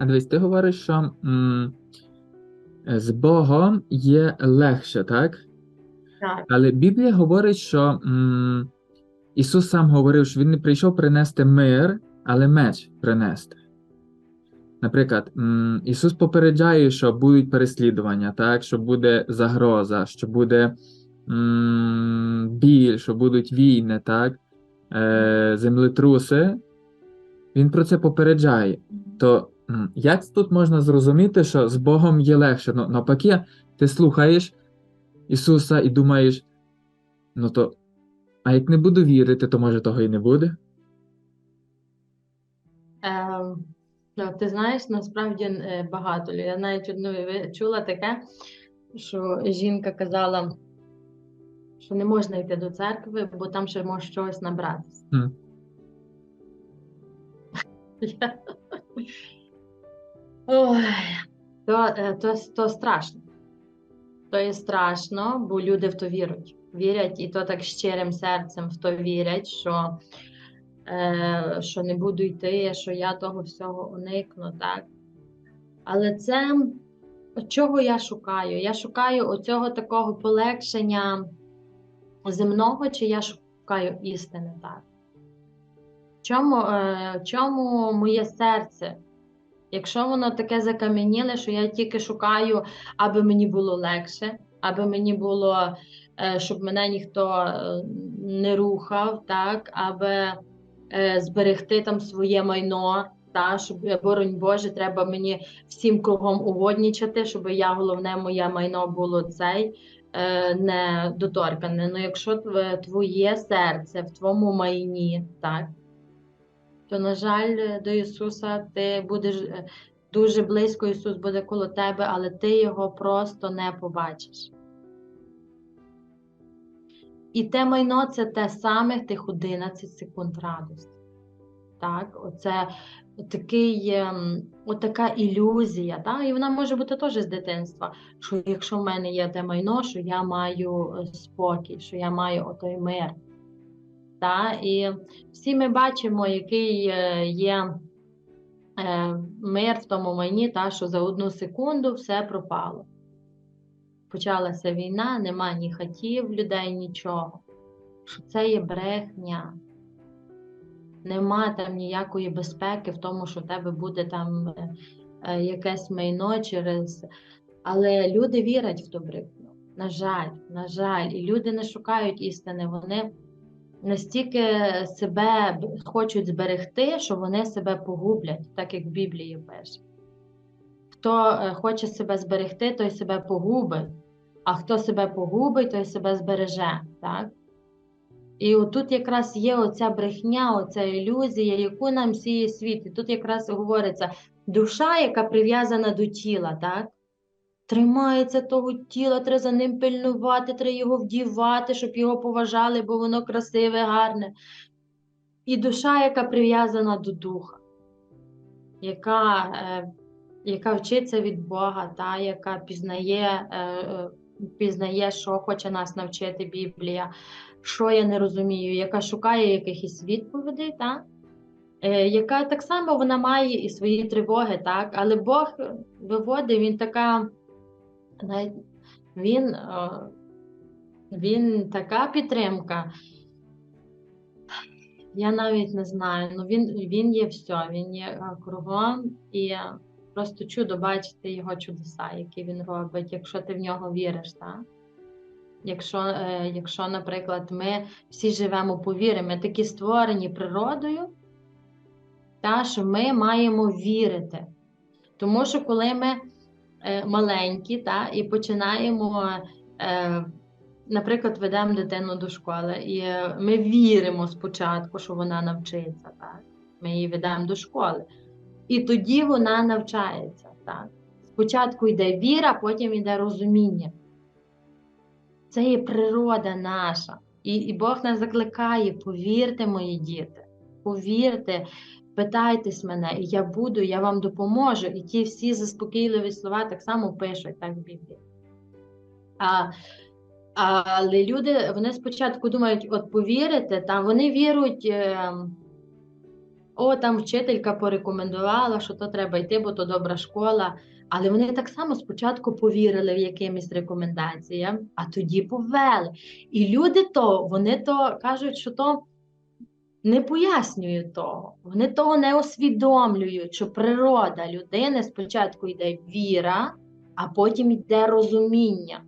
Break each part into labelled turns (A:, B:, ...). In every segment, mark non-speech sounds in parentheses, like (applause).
A: А дивись, ти говориш, що м, з Богом є легше, так?
B: Так.
A: Але Біблія говорить, що м, Ісус сам говорив, що Він не прийшов принести мир, але меч принести. Наприклад, м, Ісус попереджає, що будуть переслідування, так? що буде загроза, що буде м, біль, що будуть війни, так? Е, землетруси. Він про це попереджає. То як тут можна зрозуміти, що з Богом є легше? Ну, навпаки, ти слухаєш Ісуса і думаєш, ну то, а як не буду вірити, то може того і не буде?
B: Ем, ну, ти знаєш, насправді е, багато. Я навіть одну чула таке, що жінка казала, що не можна йти до церкви, бо там ще може щось набратися.
A: Хм. (laughs)
B: То, е, то, то страшно. То є страшно, бо люди в то вірять. Вірять, і то так щирим серцем в то вірять, що, е, що не буду йти, що я того всього уникну. Так? Але це чого я шукаю? Я шукаю оцього такого полегшення земного, чи я шукаю істини так? Чому, е, чому моє серце? Якщо воно таке закам'яніле, що я тільки шукаю, аби мені було легше, аби мені було, е, щоб мене ніхто е, не рухав, так, аби е, зберегти там своє майно, та, щоб, боронь Боже, треба мені всім кругом угоднічати, щоб я головне моє майно було цей е, не доторкане. Ну, якщо тв- твоє серце в твоєму майні, так, то, на жаль, до Ісуса ти будеш е, дуже близько, Ісус буде коло тебе, але ти його просто не побачиш. І те майно це те саме тих 11 секунд радості. Так, оце такий, ем, отака ілюзія, так? і вона може бути теж з дитинства, що якщо в мене є те майно, що я маю е, спокій, що я маю отой мир. Та? І всі ми бачимо, який е, є е, мир в тому майні, та, що за одну секунду все пропало. Почалася війна, нема ні хатів, людей, нічого. Що це є брехня. Нема там ніякої безпеки в тому, що в тебе буде там е, якесь майно через. Але люди вірять в ту брехню. На жаль, на жаль, і люди не шукають істини. Вони настільки себе хочуть зберегти, що вони себе погублять, так як в Біблії пише. Хто е, хоче себе зберегти, той себе погубить, а хто себе погубить, той себе збереже. Так? І отут якраз є оця брехня, оця ілюзія, яку нам сіє світ. І тут якраз говориться душа, яка прив'язана до тіла, так? Тримається того тіла, треба за ним пильнувати, треба його вдівати, щоб його поважали, бо воно красиве, гарне. І душа, яка прив'язана до духа, яка, е, яка вчиться від Бога, та, яка пізнає, е, е, пізнає, що хоче нас навчити Біблія, що я не розумію, яка шукає якихось відповідей, та, е, яка так само вона має і свої тривоги, так, але Бог виводить, він така. Він, е, він така підтримка. Я навіть не знаю. Ну він, він є все, він є е, кругом і просто чудо бачити його чудеса, які він робить, якщо ти в нього віриш. Так? Якщо, е, якщо, наприклад, ми всі живемо по вірі, ми такі створені природою, та, що ми маємо вірити. Тому що коли ми маленькі, та, і починаємо, е, наприклад, ведемо дитину до школи, і е, ми віримо спочатку, що вона навчиться. Так? Ми її ведемо до школи. І тоді вона навчається. Так? Спочатку йде віра, потім йде розуміння. Це є природа наша. І, і Бог нас закликає: повірте, мої діти, повірте, питайтесь мене, і я буду, я вам допоможу. І ті всі заспокійливі слова так само пишуть так в Біблії. А, але люди вони спочатку думають, от повірите, та вони вірують, е, о, там вчителька порекомендувала, що то треба йти, бо то добра школа. Але вони так само спочатку повірили в якимось рекомендаціям, а тоді повели. І люди то, вони то кажуть, що то не пояснюють того. Вони того не усвідомлюють, що природа людини спочатку йде віра, а потім йде розуміння.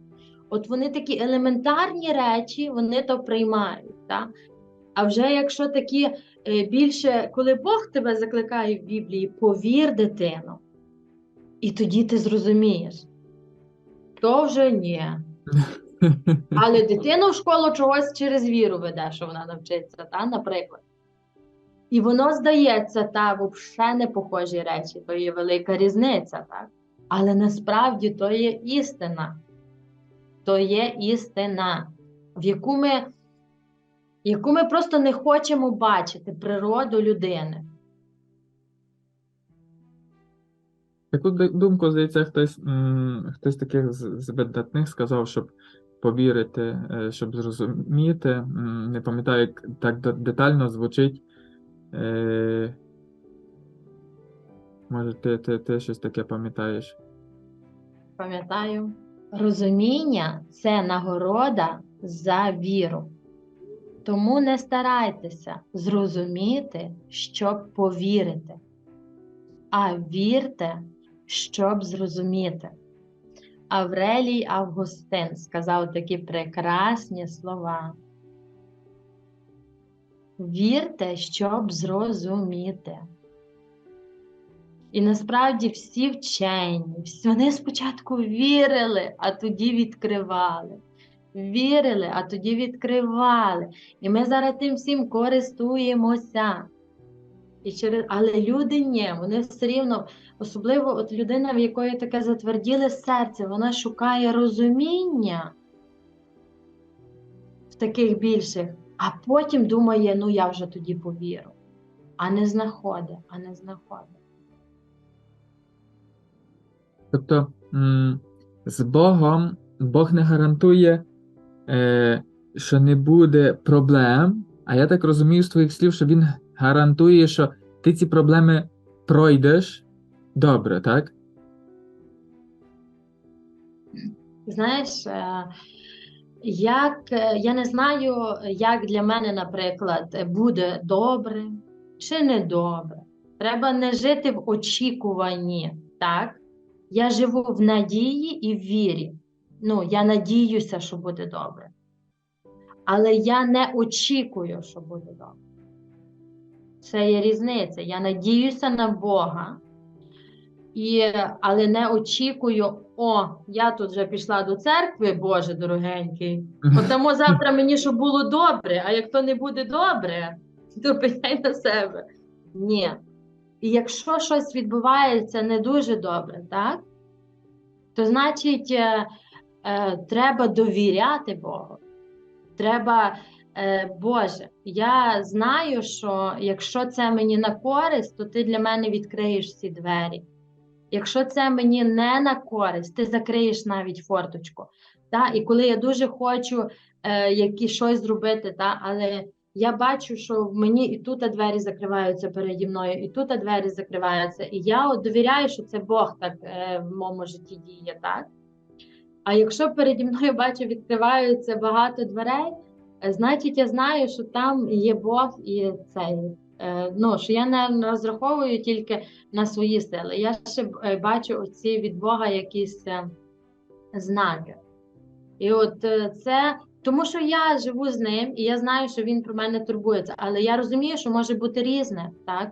B: От вони такі елементарні речі, вони то приймають. Так? А вже якщо такі е, більше, коли Бог тебе закликає в Біблії, повір дитину, і тоді ти зрозумієш, то вже ні. (laughs) Але (laughs) дитину в школу чогось через віру веде, що вона навчиться, та, наприклад. І воно здається, та взагалі не похожі речі, то є велика різниця, так? Але насправді то є істина. То є істина, в яку ми, яку ми просто не хочемо бачити природу людини.
A: Таку думку, здається, хтось, хтось таких з видатних сказав, щоб повірити, е, щоб зрозуміти. Не пам'ятаю, як так детально звучить. Е, Може, ти, ти, ти щось таке пам'ятаєш?
B: Пам'ятаю, розуміння це нагорода за віру. Тому не старайтеся зрозуміти, щоб повірити, а вірте, щоб зрозуміти. Аврелій Августин сказав такі прекрасні слова. Вірте, щоб зрозуміти. І насправді всі вчені, вони спочатку вірили, а тоді відкривали. Вірили, а тоді відкривали. І ми зараз тим всім користуємося. І через... Але люди ні, вони все рівно, особливо от людина, в якої таке затверділе серце, вона шукає розуміння в таких більших, а потім думає, ну я вже тоді повірю. А не знаходить, а не знаходить.
A: Тобто з Богом Бог не гарантує, е, що не буде проблем, а я так розумію з твоїх слів, що Він гарантує, що ти ці проблеми пройдеш добре, так?
B: Знаєш, е, як е, я не знаю, як для мене, наприклад, буде добре чи не добре. Треба не жити в очікуванні, так? Я живу в надії і в вірі. Ну, я надіюся, що буде добре. Але я не очікую, що буде добре. Це є різниця. Я надіюся на Бога, і, але не очікую, о, я тут вже пішла до церкви, Боже дорогенький. Тому завтра мені щоб було добре, а як то не буде добре, то пеняй на себе. Ні. І якщо щось відбувається не дуже добре, так? То значить, е, е, треба довіряти Богу. Треба, Боже, я знаю, що якщо це мені на користь, то ти для мене відкриєш всі двері. Якщо це мені не на користь, ти закриєш навіть форточку. Та? І коли я дуже хочу е, які, щось зробити, та? але я бачу, що в мені і тут двері закриваються переді мною, і тут двері закриваються. І я от довіряю, що це Бог так е, в моєму житті діє. Так? А якщо переді мною бачу, відкриваються багато дверей, е, значить я знаю, що там є Бог і цей. е, Ну, що я не розраховую тільки на свої сили. Я ще е, бачу оці від Бога якісь е, знаки. І от е, це тому, що я живу з ним, і я знаю, що він про мене турбується. Але я розумію, що може бути різне, так?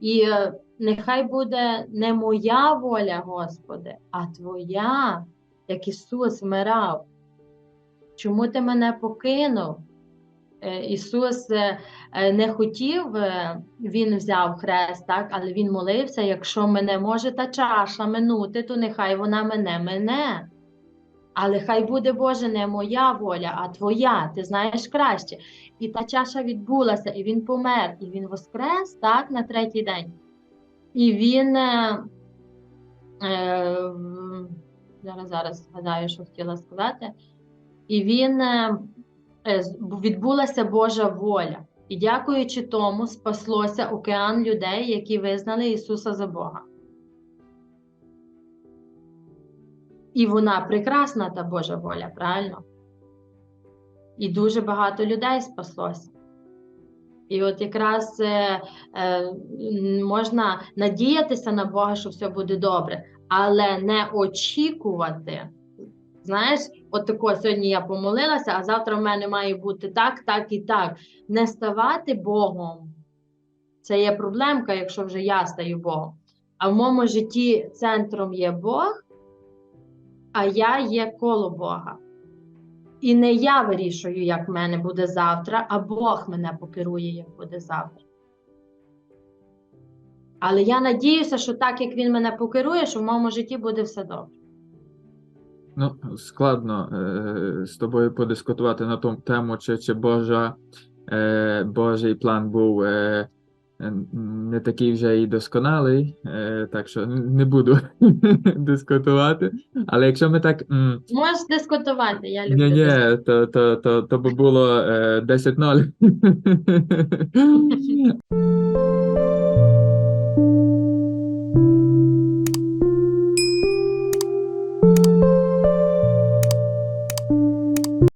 B: І е, нехай буде не моя воля, Господи, а Твоя, як Ісус вмирав. Чому ти мене покинув? Е, Ісус е, е, не хотів, Він взяв хрест, так, але Він молився, якщо мене може та чаша минути, то нехай вона мене мене. Але хай буде Боже, не моя воля, а Твоя, ти знаєш краще. І та чаша відбулася, і він помер, і він воскрес так, на третій день. І він е, е, зараз, зараз згадаю, що хотіла сказати. І він е, е, відбулася Божа воля. І дякуючи тому, спаслося океан людей, які визнали Ісуса за Бога. І вона прекрасна, та Божа воля, правильно? І дуже багато людей спаслося. І от якраз е, е, можна надіятися на Бога, що все буде добре, але не очікувати. Знаєш, от тако сьогодні я помолилася, а завтра в мене має бути так, так і так. Не ставати Богом. Це є проблемка, якщо вже я стаю Богом. А в моєму житті центром є Бог, а я є коло Бога. І не я вирішую, як в мене буде завтра, а Бог мене покерує, як буде завтра. Але я надіюся, що так як він мене покерує, що в моєму житті буде все добре.
A: Ну, складно е, з тобою подискутувати на тому тему, чи, чи Божа, е, Божий план був е, не такий вже і досконалий, е, так що не буду (laughs) дискутувати. Але якщо ми так. м,
B: Можеш дискутувати, я люблю.
A: Ні, ні, то, то, то, то би було е, 10-0. (laughs)